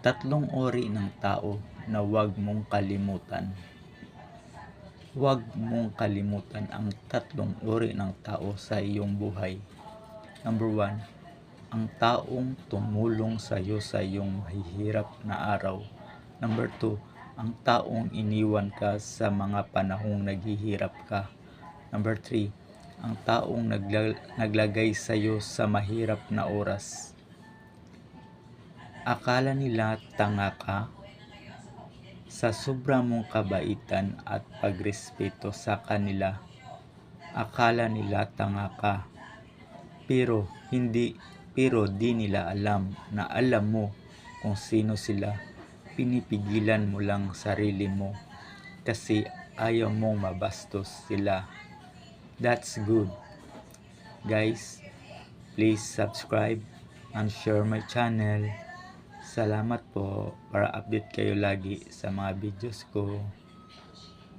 Tatlong uri ng tao na huwag mong kalimutan. Huwag mong kalimutan ang tatlong uri ng tao sa iyong buhay. Number one, ang taong tumulong sa iyo sa iyong mahihirap na araw. Number two, ang taong iniwan ka sa mga panahong naghihirap ka. Number three, ang taong nagla- naglagay sa iyo sa mahirap na oras. Akala nila tanga ka sa sobra mong kabaitan at pagrespeto sa kanila. Akala nila tanga ka. Pero hindi pero di nila alam na alam mo kung sino sila. Pinipigilan mo lang sarili mo kasi ayaw mong mabastos sila. That's good. Guys, please subscribe and share my channel. Salamat po para update kayo lagi sa mga videos ko.